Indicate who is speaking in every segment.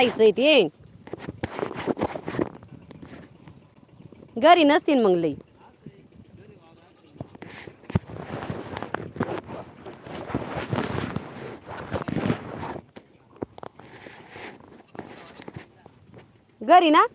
Speaker 1: ते. घरी नसतील मग लई. घरी ना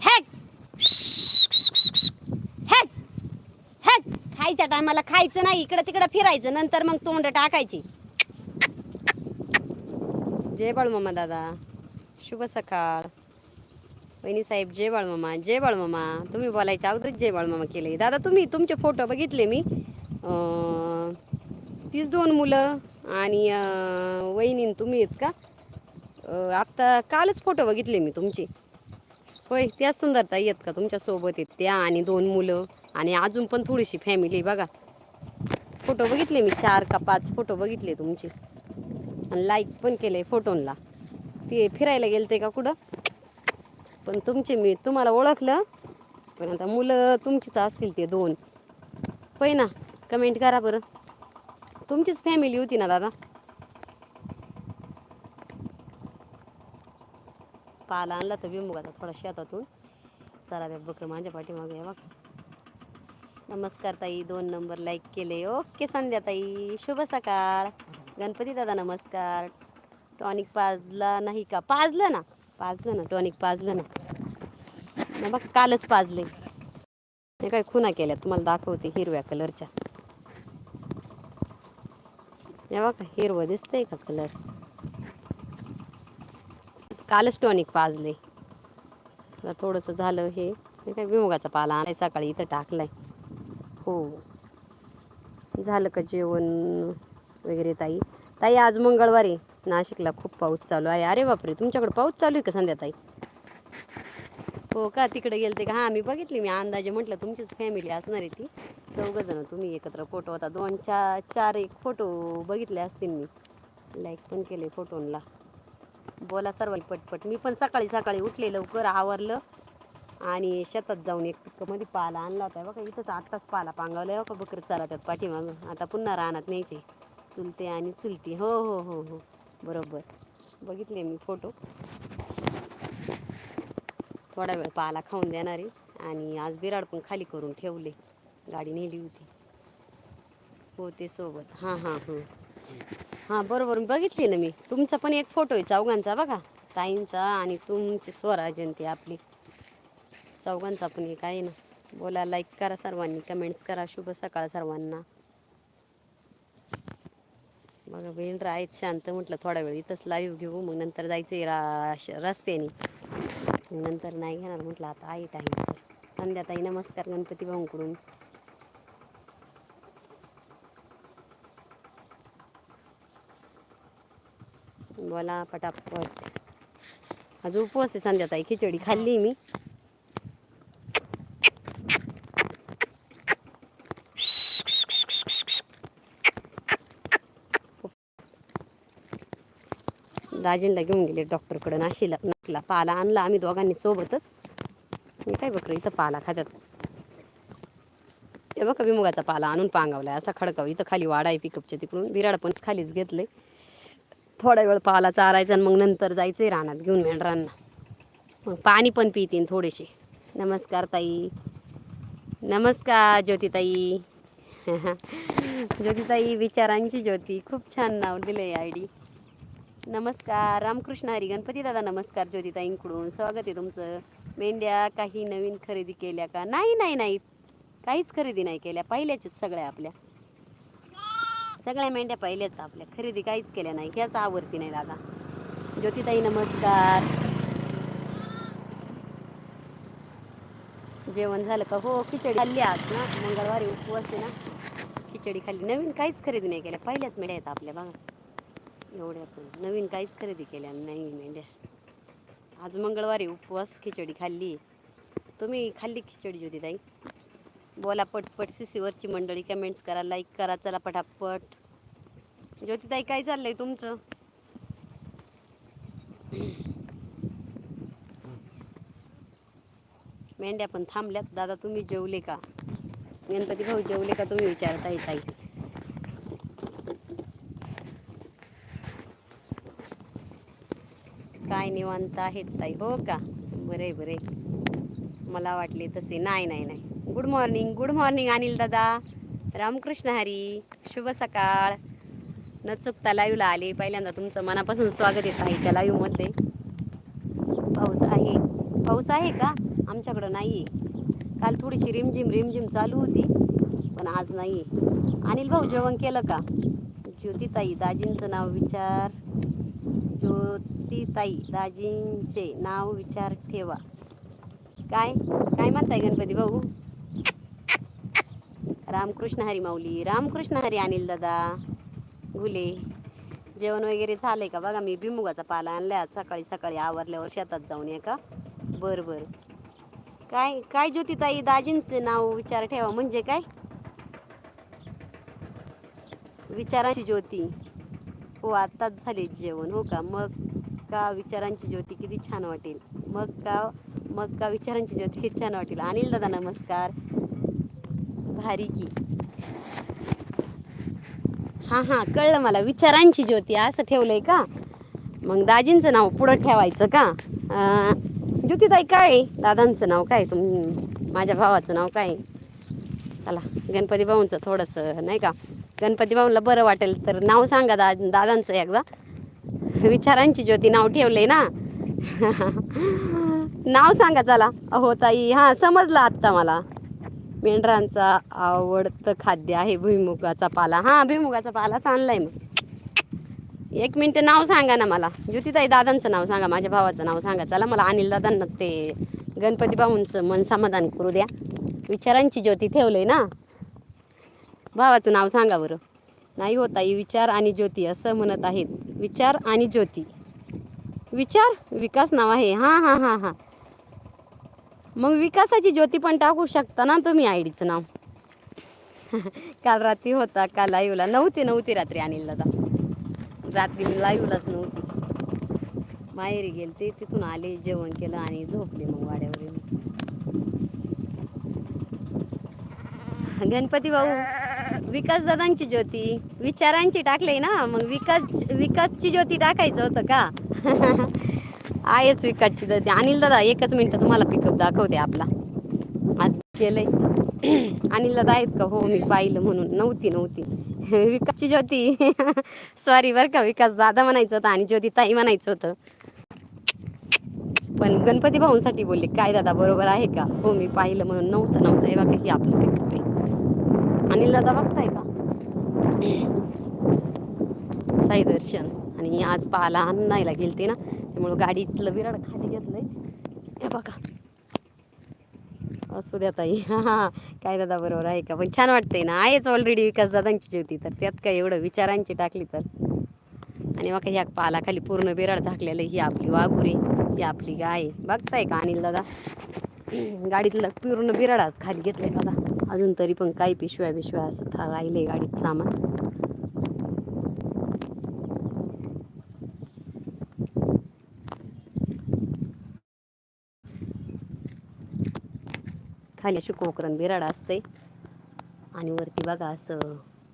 Speaker 1: हॅक हॅक हॅक खायच्या टायमाला खायचं नाही इकडं तिकडं फिरायचं नंतर मग तोंड टाकायची. जय बाळमामा दादा. शुभ सकाळ. वहिनी साहेब जय बाळमामा जय बाळमामा तुम्ही बोलायच्या अगोदरच जय बाळमामा केले दादा तुम्ही तुमचे फोटो बघितले मी. तीच दोन मुलं आणि वहिनीन वहिनी तुम्हीच का आत्ता कालच फोटो बघितले मी तुमचे. होय त्याच सुंदरता येत का? तुमच्यासोबत आहेत त्या आणि दोन मुलं. आणि अजून पण थोडीशी फॅमिली बघा. फोटो बघितले मी? चार का पाच फोटो बघितले तुमचे. आणि लाईक पण केले फोटोंला ते फिरायला गेलते का कुठं? पण तुमचे मी तुम्हाला ओळखलं पण आता मुलं तुमचीच असतील ते दोन. पै ना? कमेंट करा बरं. तुमचीच फॅमिली होती ना दादा? पाला आणला तर विमुगाचा थोडा शेतातून. चला त्या बकर माझ्या पाठीमागे बघा. नमस्कार ताई दोन नंबर लाईक केले. ओके संध्या ताई शुभ सकाळ. गणपती दादा नमस्कार. टॉनिक पाजला नाही का? पाजलं ना? पाजलं ना टॉनिक पाजलं ना? ना बघ कालच पाजले. हे काय खुना केल्या तुम्हाला दाखवते हिरव्या कलरच्या. हे बघा हिरवं दिसतंय का कलर? कालच टॉनिक पाजले. थोडंसं झालं हे. हे काय विमुगाचा पाला आलाय सकाळी इथं टाकलाय. हो. झालं का जेवण वगैरे ताई. ताई आज मंगळवारी नाशिकला खूप पाऊस चालू आहे. अरे बापरे तुमच्याकडे पाऊस चालू आहे का संध्या ताई? हो का? तिकडे गेलते का? हां मी बघितली. मी अंदाजे म्हटलं तुमचीच फॅमिली असणार आहे ती. चौघजणं तुम्ही एकत्र फोटो होता. दोन चार चार एक फोटो बघितले असतील मी. लाईक पण केले फोटोंला बोला सर्वांनी पटपट. मी पण सकाळी सकाळी उठले लवकर आवरलं. आणि शेतात जाऊन एक पिकमध्ये पाला आणला होता बघा इथंच आत्ताच पाला पांगवलाय बघा बकर त्यात पाठीमागं. आता पुन्हा रानात न्यायचे. चुलते आणि चुलती. हो हो हो हो. बरोबर. बघितले मी फोटो थोडा वेळ पाला खाऊन देणार आहे. आणि आज बिराड पण खाली करून ठेवले. गाडी नेली होती. हो ते सोबत. हां हां हां. हां बरोबर. बघितली ना मी. तुमचा पण एक फोटो आहे चौघांचा बघा. ताईंचा आणि तुमची स्वराजंती आपली. चौघांचा पण एक आहे ना. बोला लाईक करा सर्वांनी कमेंट्स करा. शुभ सकाळ सर्वांना. मग वेंड्र आहेत शांत म्हटलं थोडा वेळ इथंच लाईव्ह घेऊ मग नंतर जायचं रा श- रस्त्याने. नंतर नाही घेणार म्हटलं आता आहे टाईम तर. संध्याताई नमस्कार गणपती भाऊंकडून. बोला पटापट. आज उपवास आहे संध्याताई खिचडी खाल्ली मी. दाजींना घेऊन गेले डॉक्टरकडे नाशिला नाशिला पाला आणला आम्ही दोघांनी सोबतच. मी काय बकरं इथं पाला खात्यात. हे बघा विमुगाचा पाला आणून पांगावला असा खडकाव इथं खाली वाडा आहे पिकअपच्या तिकडून. बिराड पण खालीच घेतलंय. थोडा वेळ पाला चारायचा आणि मग नंतर जायचंय रानात घेऊन मेंढरांना. मग पाणी पण पितीन थोडेसे. नमस्कार ताई. नमस्कार ज्योतिताई. ज्योतिताई विचारांची ज्योती. खूप छान नाव दिलं आहे आय डी. नमस्कार रामकृष्ण हरी गणपती दादा नमस्कार ज्योतिताईंकडून. स्वागत आहे तुमचं. मेंढ्या काही नवीन खरेदी केल्या का? नाही नाही नाही. काहीच खरेदी नाही केल्या. पहिल्याच सगळ्या आपल्या. सगळ्या मेंढ्या पहिल्याच आपल्या. खरेदी काहीच केल्या नाही. ह्याच आवडती नाही दादा. ज्योतिताई नमस्कार. जेवण झालं का? हो खिचडी खाल्ली आज ना. मंगळवारी उपवास आहे ना. खिचडी खाल्ली. नवीन काहीच खरेदी नाही केल्या. पहिल्याच मेंढ्या आहेत आपल्या बघा. एवढ्या पण. नवीन काहीच खरेदी केल्या नाही मेंढ्या म्हणजे आज मंगळवारी उपवास खिचडी खाल्ली. तुम्ही खाल्ली खिचडी ज्योती ताई? बोला पटपट सिसीवरची मंडळी कमेंट्स करा लाईक करा चला पटापट. ज्योतिताई काय चाललंय तुमचं? मेंढ्या पण थांबल्यात. दादा तुम्ही जेवले का? गणपती भाऊ जेवले का? तुम्ही विचारताय ताई. काय निवांत आहेत ताई? हो का? बरे बरे मला वाटले तसे. नाही नाही नाही. Good morning good morning Anil दादा. रामकृष्ण हरी. शुभ सकाळ. न चुकता लाईव्हला आले. पहिल्यांदा तुमचं मनापासून स्वागत येत आहे त्या लाईव्हमध्ये. पाऊस आहे. पाऊस आहे का? आमच्याकडं नाही आहे काल थोडीशी रिमझिम रिमझिम चालू होती पण आज नाही अनिल भाऊ जेवण केलं का? ज्योतिताई दाजींचं नाव विचार. ज्योतिताई दाजींचे नाव विचार ठेवा. काय? काय म्हणताय गणपती भाऊ? रामकृष्ण हरी माऊली रामकृष्ण हरी अनिल दादा. गुले जेवण वगैरे झालंय का बघा? मी भिमुगाचा पाला आणलाय सकाळी सकाळी आवरल्यावर शेतात जाऊन ये का? बरं बरं. काय काय ज्योतिताई दाजींचे नाव विचार ठेवा. म्हणजे काय? विचारांची ज्योती. हो आत्ताच झाले जेवण. हो का? मग का विचारांची ज्योती किती छान वाटेल. मग का मग का विचारांची ज्योती किती छान वाटेल. अनिल दादा नमस्कार. भारी की. हां हां कळलं मला. विचारांची ज्योती असं ठेवलंय का? मग दाजींचं नाव पुढं ठेवायचं का? ज्योतीताई काय आहे? दादांचं नाव काय तुम माझ्या भावाचं नाव काय चला गणपती भाऊंचं थोडंसं नाही का? गणपती भाऊंला बरं वाटेल तर नाव सांगा दा दादांचं एकदा. विचारांची ज्योती नाव ठेवले ना? नाव सांगा चला. अहो ताई हां समजलं आत्ता मला. मेंढरांचा आवडतं खाद्य आहे भुईमुगाचा पाला. हां भुईमुगाचा पालाच आणलाय मी एक मिनटं नाव सांगा ना मला. ज्योतिताई दादांचं नाव सांगा माझ्या भावाचं नाव सांगा. चला मला अनिल दादांना ते गणपती भाऊंचं मन समाधान करू द्या. विचारांची ज्योती ठेवलंय ना? भावाचं नाव सांगा बरं. नाही होता ही विचार आणि ज्योती असं म्हणत आहेत. विचार आणि ज्योती. विचार विकास नाव आहे. हां हां हां हां. मग विकासाची ज्योती पण टाकू शकता ना तुम्ही आय डीचं नाव? काल रात्री होता काल लाईव्हला. नव्हती नव्हती रात्री अनिल दादा रात्री मी लाईव्हलाच नव्हती. माहेरी गेलते तिथून आले जेवण केलं आणि झोपले मग वाड्यावर येऊन. गणपती भाऊ विकास दादांची ज्योती. विचारांची टाकले ना मग विकास विकासची ज्योती टाकायचं होतं का? आहेच विकासची ज्योती. अनिल दादा एकच मिनटं तुम्हाला पिकअप दाखवते आपला. आज केलंय. अनिल दादा आहेत का? हो मी पाहिलं म्हणून. नव्हती नव्हती. विकासची ज्योती. सॉरी बरं का. विकास दादा म्हणायचं होतं आणि ज्योती ताई म्हणायचं होतं. पण गणपती भाऊंसाठी बोलले काय दादा बरोबर आहे का? हो मी पाहिलं म्हणून. नव्हतं नव्हतं. हे बाकी आपलं अनिल दादा बघताय का? साई दर्शन. आणि आज पाहाला आणायला गेलते ना त्यामुळं गाडीतलं विराड खाली घेतलंय. हे बघा. असू द्या ताई. हां काय दादा बरोबर आहे का? पण छान वाटतंय ना. आहेच ऑलरेडी विकास दादांची होती तर त्यात काय एवढं विचारांची टाकली तर. आणि मग ह्या पाला खाली पूर्ण बिराड झाकलेलं ही आपली वाघुरी ही आपली गाय. बघताय का अनिल दादा? गाडीतलं पूर्ण बिराडाच खाली घेतलंय बघा. अजून तरी पण काही पिशव्या बिशव्या असं था राहिले गाडीत सामान. खाली अशी कोकरण बिराड असते आणि वरती बघा असं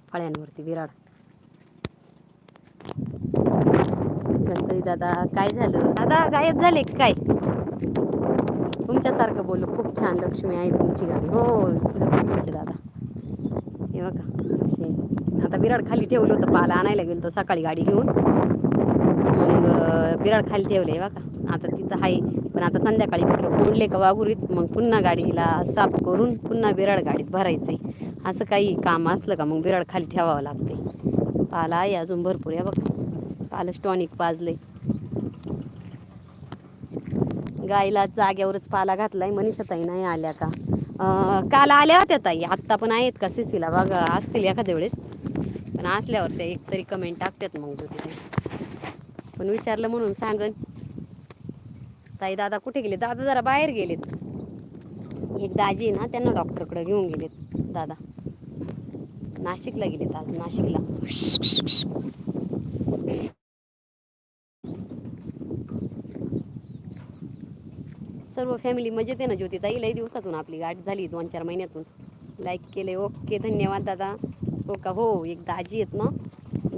Speaker 1: फळ्यांवरती बिराड गणपती दादा काय झालं? दादा गायब झाले काय? तुमच्यासारखं बोलू खूप छान लक्ष्मी आहे तुमची गाडी. हो तुमचे दादा. हे बघा असे. आता बिराड खाली ठेवलं होतं पाला आणायला गेलो तो सकाळी गाडी घेऊन. मग विराड बिराड खाली आहे बघा. आता तिथं आहे पण आता संध्याकाळी तिकडं कोंडले का वागुरीत मग पुन्हा गाडीला साफ करून पुन्हा विराड गाडीत भरायचे असं काही काम असलं का मग बिराड खाली ठेवावं लागते पाला आहे अजून भरपूर आहे बघा. पालं स्टॉनिक पाजले गाईला जाग्यावरच पाला घातलाय मनीषा ताई नाही आल्या का? काल आल्या होत्या ताई. आत्ता पण आहेत का सिसीला बघा असतील एखाद्या वेळेस. पण असल्यावर त्या एक तरी कमेंट टाकतात मग तिथे पण विचारलं म्हणून सांगन. ताई दादा कुठे गेले दादा जरा बाहेर गेलेत. एक दाजी ना त्यांना डॉक्टरकडे घेऊन गेलेत. दादा. नाशिकला गेलेत आज नाशिकला. सर्व फॅमिली मजेत आहे ना ज्योतिताई? लई दिवसातून आपली गाठ झाली दोन चार महिन्यातून. लाईक केले ओके धन्यवाद दादा. हो का? हो एक दाजी आहेत ना.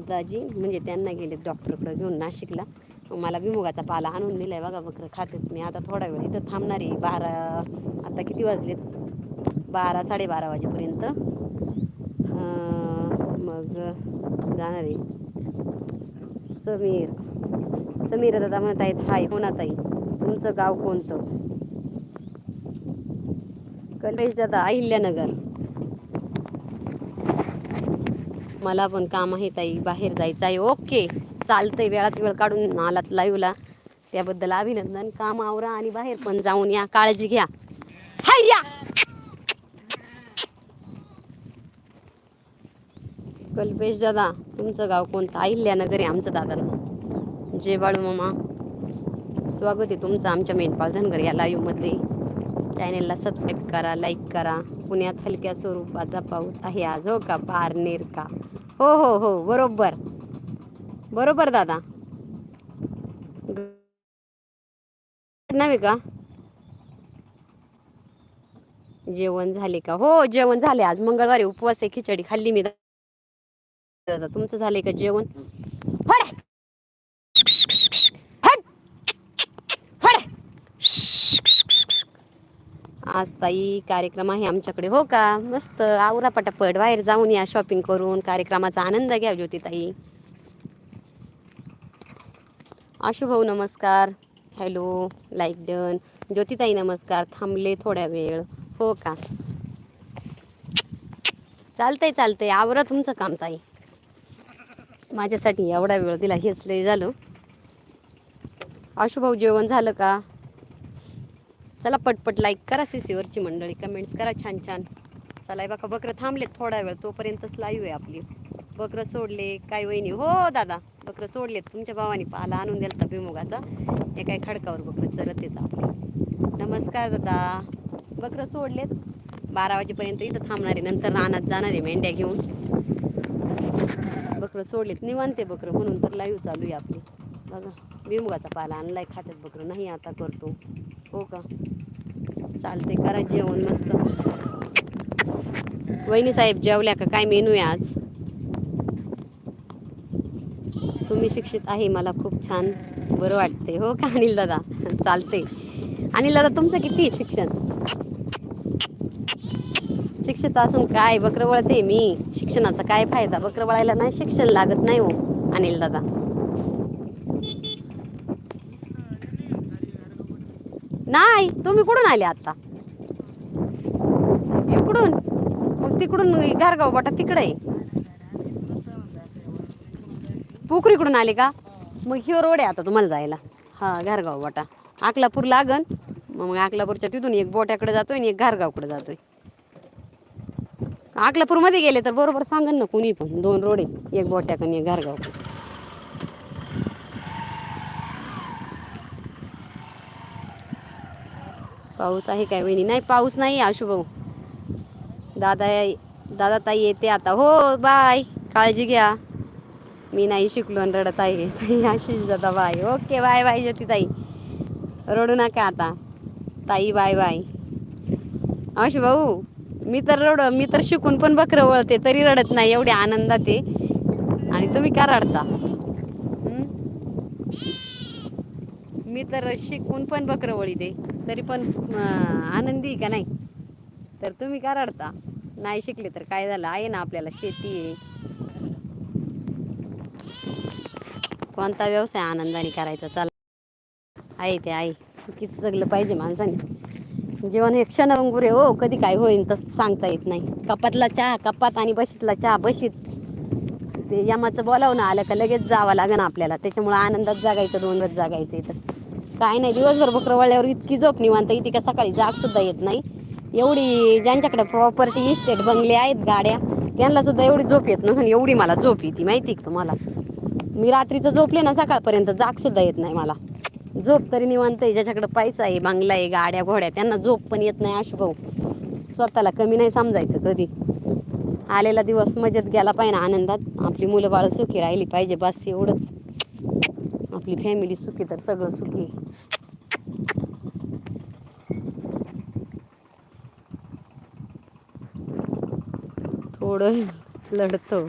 Speaker 1: दाजी म्हणजे त्यांना गेले डॉक्टरकडे घेऊन नाशिकला. मला विमुगाचा पाला आणून दिलाय. बघा बकरं खातेत. मी आता थोडा वेळ इथं थांबणार आहे. बारा आता किती वाजलेत? बारा साडेबारा वाजेपर्यंत. मग जाणार आहे. समीर. समीर दादा म्हणत आहेत हाय होना ताई तुमचं गाव कोणतं? कल्पेश दादा अहिल्यानगर. मला पण काम आहे ताई बाहेर जायचं आहे. ओके चालतंय वेळात वेळ काढून आलात लाईव्हला त्याबद्दल अभिनंदन. काम आवरा आणि बाहेर पण जाऊन या. काळजी घ्या. हाय या कल्पेश दादा तुमचं गाव कोणतं? अहिल्यानगर आहे आमचं दादा जय बाळू मामा. स्वागत आहे तुमचं आमच्या मेंढपाळ धनगर या लाईव्हमध्ये चॅनेलला सबस्क्राईब करा लाईक करा. पुण्यात हलक्या स्वरूपाचा पाऊस आहे आज हो का? पारनेर का? हो हो हो बरोबर. बरोबर दादा. नव्हे का? जेवण झाले का? हो जेवण झाले. आज मंगळवारी उपवास आहे खिचडी खाल्ली मी. दादा तुमचं झालंय का जेवण? आज ताई कार्यक्रम आहे आमच्याकडे हो का? मस्त आवरा पटापट बाहेर जाऊन या शॉपिंग करून कार्यक्रमाचा आनंद घ्या ज्योती ताई. आशुभाऊ नमस्कार. हॅलो लाईक डन ज्योतिताई नमस्कार. थांबले थोड्या वेळ हो का? चालतंय चालतंय. आवरा तुमचं काम ताई. माझ्यासाठी एवढा वेळ दिला हेच लय झालं. आशुभाऊ जेवण झालं का? चला पटपट लाईक करा सीसीवरची मंडळी कमेंट्स करा छान छान. चला आहे बघा बकरं थांबले थोडा वेळ तोपर्यंतच लाईव्ह आहे आपली. बकरं सोडले काय वहिनी? हो दादा बकरं सोडलेत. तुमच्या भावानी पाला आणून दिलता भुईमुगाचा. हे काय खडकावर बकरं चरत येतं आपले. नमस्कार दादा. बकरं सोडलेत. बारा वाजेपर्यंत इथं थांबणार आहे. नंतर रानात जाणार आहे मेंढ्या घेऊन. बकरं सोडलेत. निवांते बकरं. म्हणून तर लाईव्ह चालू आहे आपली. बघा भिमुगाचा पाला आणलाय खात्यात बकरं. नाही आता करतो. हो का? चालते करा जेवण मस्त. वहिनी साहेब जेवल्या का? काय मेनू आहे आज? तुम्ही शिक्षित आहे मला खूप छान. बरं वाटते हो का अनिल दादा? चालते अनिल दादा तुमचं किती आहे शिक्षण? शिक्षित असून काय? बकरं वळते मी. शिक्षणाचा काय फायदा? बकरं वळायला नाही शिक्षण लागत नाही हो अनिल दादा. नाही तुम्ही कुठून आले आता? इकडून? मग तिकडून गारगाव बाटा तिकडे आहे. पोखरीकडून आले का? मग ह्यो रोड आहे आता तुम्हाला जायला. हा घारगाव बाटा. अकलापूर लागन. मग अकलापूरच्या तिथून एक बोट्याकडे जातोय आणि एक घारगावकडे जातोय. अकलापूरमध्ये गेले तर बरोबर सांगन ना कुणी पण. दोन रोड आहे एक बोट्याकडे एक घारगावकडे पाऊस आहे काय वहिनी? नाही पाऊस नाही आशुभाऊ. दादा दादा ताई येते आता. हो बाय. काळजी घ्या. मी नाही शिकलो आणि रडत आहे. ताई आशिष दादा bye. Okay bye bye Jyoti ताई. रडू नका आता. ताई बाय बाय. आशुभाऊ मी तर रड मी तर शिकून पण बकरं वळते तरी रडत नाही एवढे आनंदात आहे. आणि तुम्ही का रडता? मी तर शिकून पण बकरं वळीते. तरी पण आनंदी आहे का नाही? तर तुम्ही का रडता? नाही शिकले तर काय झालं? आहे ना आपल्याला शेती आहे. कोणता व्यवसाय आनंदाने करायचा? चाल. आहे ते आहे. सुखीच जगलं पाहिजे माणसाने. जीवन हे क्षणभंगूर आहे हो. कधी काय होईल तसं सांगता येत नाही. कपातला चहा कपात आणि बशीतला चहा बशीत. ते यमाचं बोलावणं आलं का लगेच जावं लागेल आपल्याला. त्याच्यामुळं आनंदात जागायचं दोन वेळ जागायचं इथं. काय नाही दिवसभर बकरं वळल्यावर इतकी झोप निवांत इथे का सकाळी जाग सुद्धा येत नाही. एवढी ज्यांच्याकडे प्रॉपर्टी इस्टेट बंगले आहेत गाड्या त्यांना सुद्धा एवढी झोप येत नसेल एवढी मला झोप येते माहिती का तुम्हाला? मी रात्रीचं झोपले ना सकाळपर्यंत जाग सुद्धा येत नाही मला. झोप तरी निवांत आहे ज्याच्याकडे पैसा आहे बांगला आहे गाड्या घोड्या त्यांना झोप पण येत नाही अशी भाऊ. स्वतःला कमी नाही समजायचं कधी. आलेला दिवस मजेत गेला पाहिजे आनंदात. आपली मुलं बाळ सुखी राहिली पाहिजे बस एवढंच. आपली फॅमिली सुखी तर सगळं सुखी थोडं लढतो.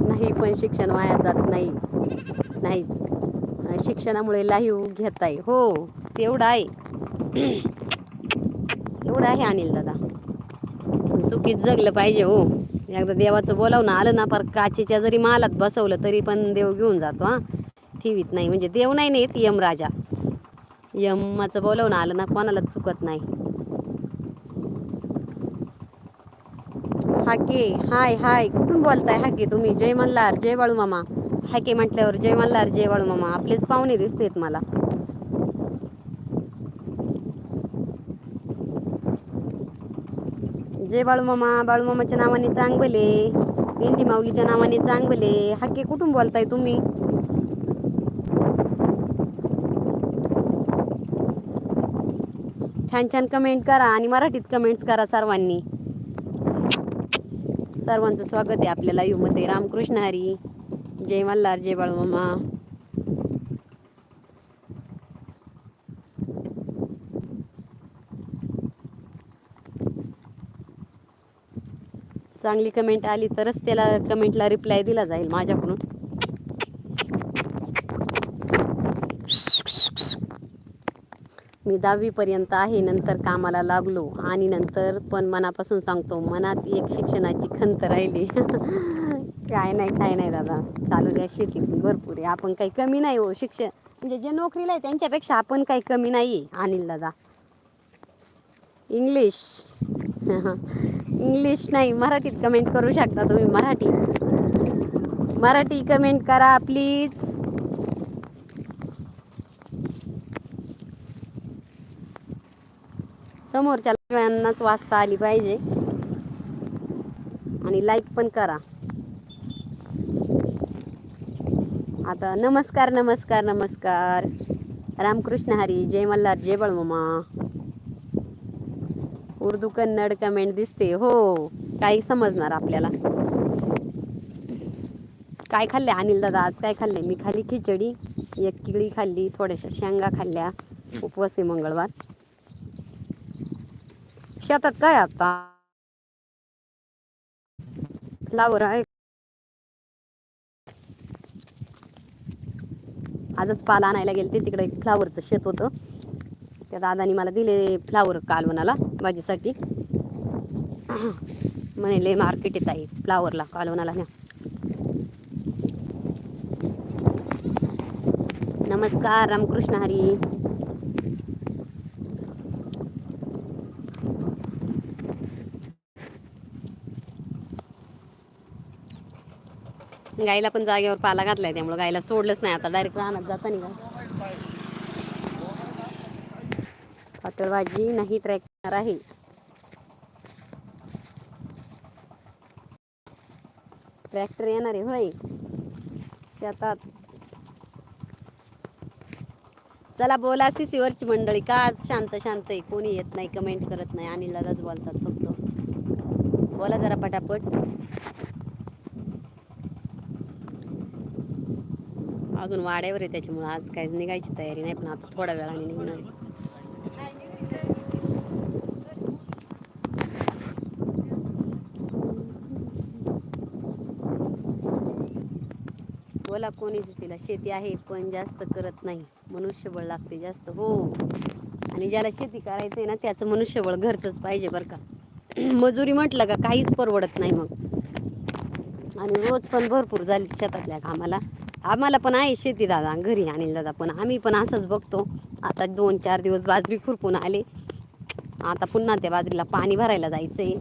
Speaker 1: नाही पण शिक्षण वाया जात नाही. नाही. शिक्षणामुळे लाईव घेताय. हो तेवढं आहे. तेवढं आहे अनिल दादा. सुखीत जगलं पाहिजे हो. एकदा देवाचं बोलावणं आलं ना पर काचेच्या जरी मालात बसवलं तरी पण देव घेऊन जातो हा. ठेवीत नाही. म्हणजे देव नाही नेत यम राजा यमाचं बोलावणं आलं ना कोणालाच चुकत नाही. हाके हाय हाय कुठून बोलताय हाके तुम्ही? जय मल्हार जय बाळू मामा. हाके म्हटल्यावर जय मल्हार जय बाळू मामा. आपलेच पाहुणे दिसतेत मला. जय बाळू मामा बाळू मामाच्या नावाने चांगले. भेंडी माऊलीच्या नावाने चांगले. हाके कुठून बोलताय तुम्ही? छान छान कमेंट करा आणि मराठीत कमेंट्स करा सर्वांनी. सर्वांचं स्वागत आहे आपल्याला युमते रामकृष्ण हरी. जय मल्हार जय बाळमामा. चांगली कमेंट आली तरच त्याला कमेंटला रिप्लाय दिला जाईल माझ्याकडून. मी दहावीपर्यंत आहे नंतर कामाला लागलो आणि नंतर पण मनापासून सांगतो मनात एक शिक्षणाची खंत राहिली. काय नाही काय नाही दादा. चालू द्या शेती पण भरपूर आहे. आपण काही कमी नाही हो. शिक्षण म्हणजे जे नोकरीला आहे त्यांच्यापेक्षा आपण काही कमी नाही आहे अनिल दादा. इंग्लिश. इंग्लिश नाही मराठीत कमेंट करू शकता तुम्ही मराठी. मराठी कमेंट करा प्लीज समोरच्या सगळ्यांनाच वाचता आली पाहिजे. आणि लाईक पण करा. आता नमस्कार नमस्कार नमस्कार. रामकृष्ण हरी जय मल्हार जय बळमामा. उर्दू कन्नड कमेंट दिसते. हो काही समजणार आपल्याला. काय खाल्ले अनिल दादा? आज काय खाल्ले? मी खाली खिचडी एक किळी खाल्ली थोड्याशा शेंगा खाल्ल्या. उपवासी मंगळवार. शेतात काय आता? फ्लावर आहे. आजच पाला आणायला गेले ते तिकडे एक फ्लावरचं शेत होतं. त्या दादानी मला दिले फ्लावर कालवणाला माझ्यासाठी. म्हणे लय मार्केट येत आहे फ्लावरला कालवणाला न्या नमस्कार रामकृष्ण हरी. गाईला पण जागेवर पाला घातलाय त्यामुळे गाईला सोडलंच नाही. आता डायरेक्ट राहण्यात जाता नाही का पातळ भाजी नाही करणार आहे. ट्रॅक्टर येणार आहे होय. शेतात. चला बोला सिसीवरची मंडळी का आज शांत शांत आहे? कोणी येत नाही कमेंट करत नाही. आणि दादाच बोलतात फक्त. बोला जरा पटापट. अजून वाड्यावर आहे त्याच्यामुळे आज काय निघायची तयारी नाही पण आता थोड्या वेळाने निघणार आहे. बोला कोणीच तिला शेती आहे पण जास्त करत नाही मनुष्यबळ लागते जास्त हो. आणि ज्याला शेती करायचंय ना त्याचं मनुष्यबळ घरचंच पाहिजे बरं का. मजुरी म्हटलं का काहीच परवडत नाही मग. आणि रोज पण भरपूर झाली शेतातल्या कामाला. आम्हाला पण आहे शेती दादा घरी आणि दादा पण. आम्ही पण असंच बघतो. आता दोन चार दिवस बाजरी खुरपून आले. आता पुन्हा त्या बाजरीला पाणी भरायला जायचं आहे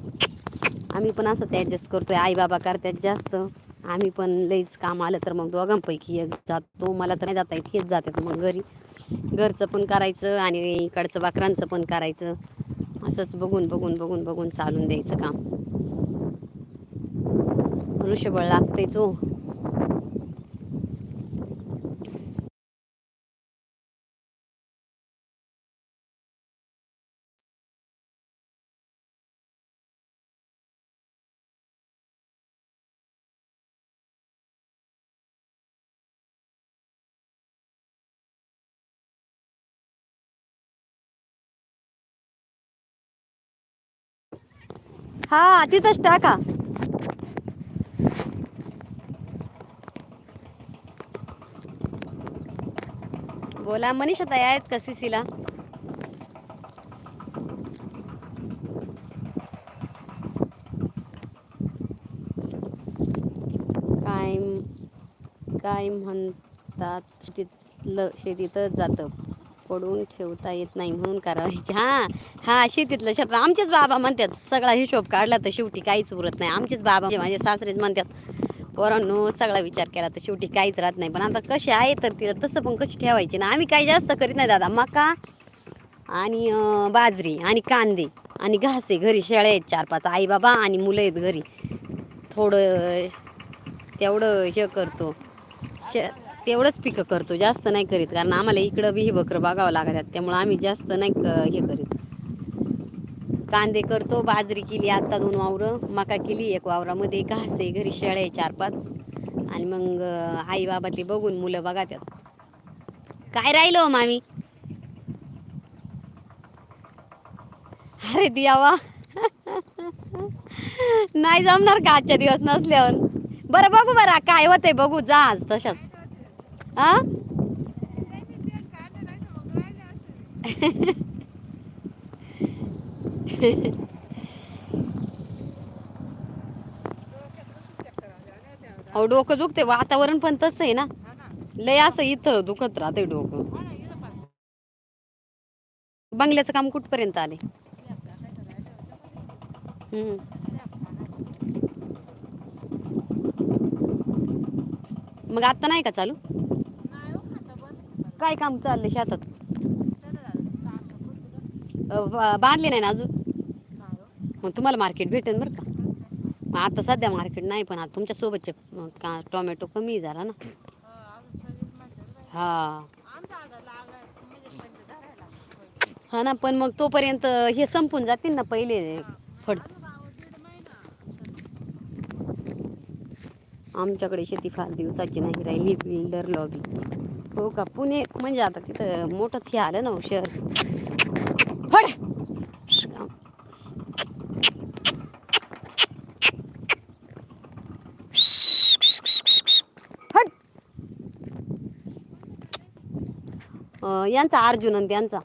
Speaker 1: आम्ही पण असंच ॲडजस्ट करतोय. आई बाबा करतात जास्त. आम्ही पण लईच काम आलं तर मग दोघांपैकी एक जातो. मला तर नाही जाता येत हेच जातात मग घरी. घरचं पण करायचं आणि इकडचं बाकरांचं पण करायचं. असंच बघून बघून बघून बघून चालून द्यायचं काम. मनुष्यबळ लागतेच हो. हा तिथंच टाका. बोला मनीषा ताई आहेत का सीसीला काय काय म्हणतात शेतीतलं शेतीतच जातं. पडून ठेवता येत नाही म्हणून करायचे. हा हा शेतीतलं शेत आमचेच बाबा म्हणतात. सगळा हिशोब काढला तर शेवटी काहीच उरत नाही. आमचेच बाबा म्हणजे माझे सासरेच म्हणतात. पोरांनो सगळा विचार केला तर शेवटी काहीच राहत नाही. पण आता कसे आहे तर तिला तसं पण कशी ठेवायची ना? आम्ही काही जास्त करीत नाही दादा. मका आणि बाजरी आणि कांदे आणि घास आहे घरी शेळ्या आहेत चार पाच. आई बाबा आणि मुलं आहेत घरी. थोडं तेवढं हे करतो. श तेवढंच पिकं करतो जास्त नाही करीत. कारण आम्हाला इकडं बी हे बकरं बघावं लागतात त्यामुळं आम्ही जास्त नाही हे करीत. कांदे करतो बाजरी केली आत्ता दोन वावरं. मका केली एक वावरामध्ये घास आहे घरी शेळ्या आहे चार पाच. आणि मग आई बाबा ते बघून मुलं बघा त्यात काय राहिलो हो मामी? अरे दियावा नाही जमणार का आजच्या दिवस नसल्यावर? बरं बघू बरं काय होतंय बघू जा आज तशाच हा अहो डोकं दुखते वातावरण पण तसं आहे ना. लय असं इथं दुखत राहते डोकं. बंगल्याचं काम कुठपर्यंत आले हम्म. मग आता नाही का चालू? काय काम चाललंय शेतात? बांधले नाही ना अजून? मग तुम्हाला मार्केट भेटेल बरं का. मग आता सध्या मार्केट नाही पण आता तुमच्या सोबतचे का टोमॅटो कमी झाला ना. हा. हा ना पण मग तोपर्यंत हे संपून जातील ना पहिले फड आमच्याकडे शेती फार दिवसाची नाही राहिली बिल्डर लॉबी हो का? पुणे म्हणजे आता तिथं मोठंच हे आलं ना हो शहर. फड यांचा अर्जुन आणि त्यांचा.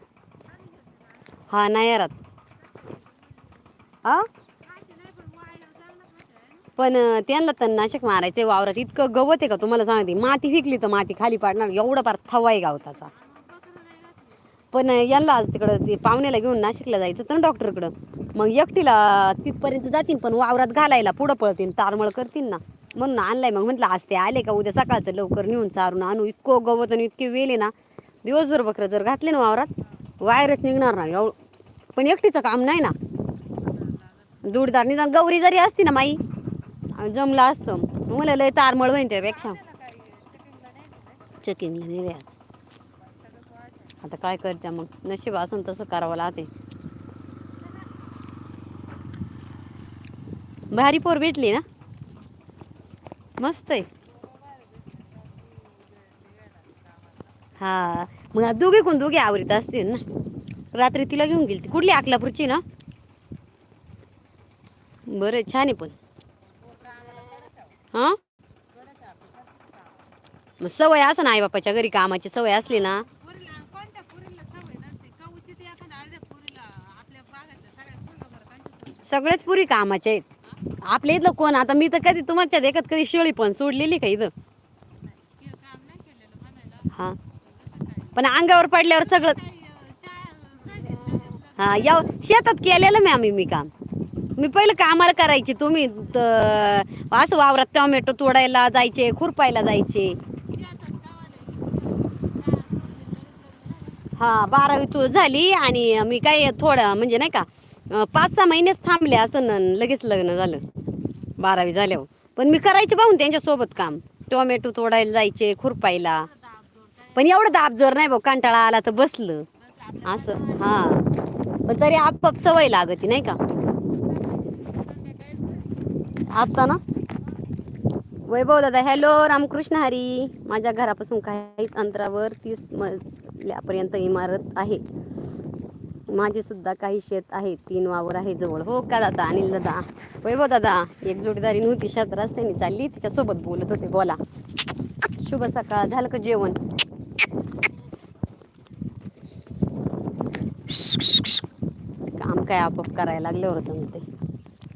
Speaker 1: हा नायारात. हा पण अं, त्यांना तणनाशक मारायचे वावरात. इतकं गवत आहे का तुम्हाला सांगते? माती विकली तर माती खाली पाडणार. एवढा फार थवा आहे गावताचा. पण यांना आज तिकडं ते पाहुण्याला घेऊन नाशिकला जायचं होतं ना डॉक्टरकडं. मग एकटीला तिथपर्यंत जातील पण वावरात घालायला पुढं पळतील तारमळ करतील ना. म्हणून आणलाय. मग म्हटलं आज ते आले का? उद्या सकाळचं लवकर नेऊन चारून आणू. इतकं गवत आणि इतके वेले ना. दिवसभर बकरं जर घातले ना वावरात वायरच निघणार ना एवढं पण एकटीचं काम नाही ना. दूडदार निदान गौरी जरी असती ना माई जमलं असतं. मला लय तारमळ होईन त्यापेक्षा चकिंगला नाही व्याज आता काय करते मग? नशीब असून तसं करावं लागते भारी पोर भेटली ना? मस्त आहे हा मग दोघे कोण दोघे आवरीत असतील ना? रात्री तिला घेऊन गेली ती कुठली? अकलापूरची ना? बरं छान आहे पण. हा? मग सवय असं ना आई बापाच्या घरी कामाची सवय असली ना. सगळेच पुरी कामाचे आहेत. आपल्या इथलं कोण? आता मी तर कधी तुमच्या देखत कधी शेळी पण सोडलेली का इथं? हा. पण अंगावर पडल्यावर सगळं हा या शेतात केलेलं मी आम्ही मी काम. मी पहिलं कामाला करायची तुम्ही त- असं वावरात टोमॅटो तोडायला जायचे खुरपायला जायचे. हा बारावी तू झाली आणि मी काय थोडं म्हणजे नाही का अं, पाच सहा महिनेच थांबले असं न लगेच लग्न झालं बारावी झाल्यावर. पण मी करायचे पाहून त्यांच्यासोबत काम. टोमॅटो तोडायला जायचे खुरपायला. पण एवढं दाबजोर नाही भाऊ कंटाळा आला तर बसलं. असं हा. पण तरी आपोआप सवय लागती नाही का? आता ना वैभव दादा हॅलो रामकृष्ण हरी. माझ्या घरापासून काहीच अंतरावर तीस मजल्यापर्यंत इमारत आहे. माझे सुद्धा काही शेत आहे तीन वावर आहे जवळ. हो का दादा? अनिल दादा. वैभव दादा एक जोडीदारी नव्हती शेत रस्त्याने चालली. तिच्यासोबत बोलत होते बोला. शुभ सकाळ झालं का जेवण? काम काय आपोआप करायला लागल्यावर तुम्ही ते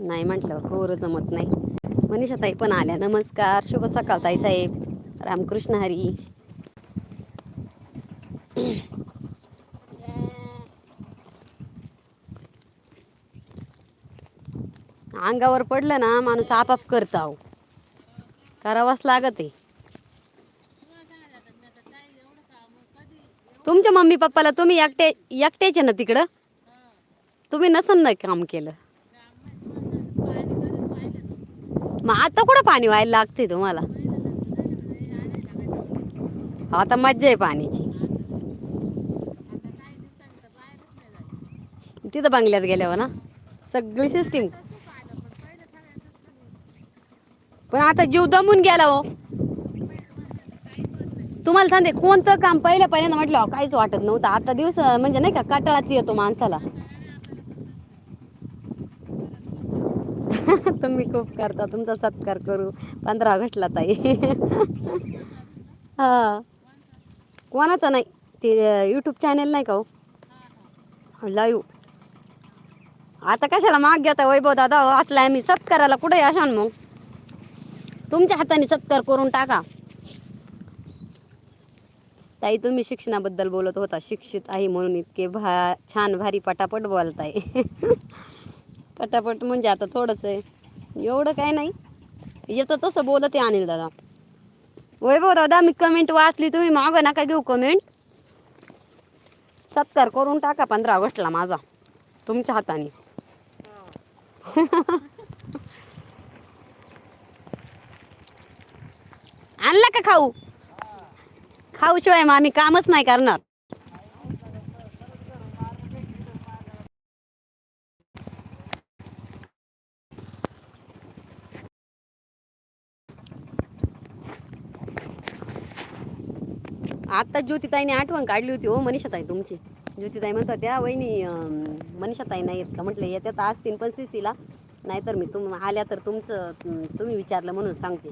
Speaker 1: नाही म्हटलं कोर जमत नाही. मनीषा ताई पण आल्या. नमस्कार. शुभ सकाळ ताई साहेब. रामकृष्ण हरी. अंगावर पडलं ना माणूस आपाप करत आहो करावंच लागत आहे. तुमच्या मम्मी पप्पाला तुम्ही एकटे एकट्याचे ना तिकडं? तुम्ही नसन ना काम केलं? मग आता कुठं पाणी व्हायला लागते तुम्हाला? आता मज्जा आहे पाण्याची. तिथं बंगल्यात गेल्यावर ना? सगळी सिस्टीम पण आता जीव दमून गेला हो. तुम्हाला सांगते कोणतं काम पहिलं पहिल्यांदा म्हटलं हो, काहीच वाटत नव्हतं. आता दिवस म्हणजे नाही का कटाळाच येतो माणसाला. तुम्ही खूप करता तुमचा सत्कार करू. पंधरा ऑगस्टला ताई. हा. कोणाचा नाही? ते यूट्यूब चॅनेल नाही का हो? लाईव्ह आता कशाला माग घेता वैभव दादा? असला आम्ही सत्काराला कुठे असाल मग? तुमच्या हाताने सत्कार करून टाका. ताई तुम्ही शिक्षणाबद्दल बोलत होता. शिक्षित आहे म्हणून इतके भा छान भारी पटापट बोलताय. पटापट म्हणजे आता थोडंच आहे एवढं काय नाही. येतं तसं बोलत आहे अनिल दादा. वैभव दादा मी कमेंट वाचली तुम्ही मागं नका घेऊ कमेंट सत्कार करून टाका पंधरा ऑगस्टला माझा तुमच्या हाताने. आणला का खाऊ? खाऊ शिवाय मग आम्ही कामच नाही करणार. आता ज्योतिताईने आठवण काढली होती हो मनीषाताई तुमची. ज्योतिताई म्हणतात त्या वहिनी मनीषाताई नाही येत का? म्हटलं येत्यात असतील पण सीसीला नाहीतर मी तुम आल्या तर तुमचं तुम्ही विचारलं म्हणून सांगते.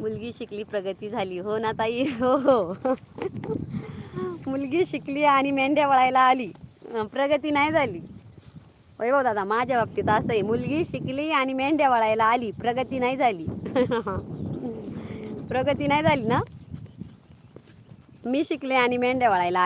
Speaker 1: मुलगी शिकली प्रगती झाली. हो ना ताई? हो हो. मुलगी शिकली आणि मेंढ्या वळायला आली. प्रगती नाही झाली. वैभव दादा माझ्या बाबतीत असं आहे मुलगी शिकली आणि मेंढ्या वळायला आली. प्रगती नाही झाली. प्रगती नाही झाली ना? मी शिकले आणि मेंढ्या वळायला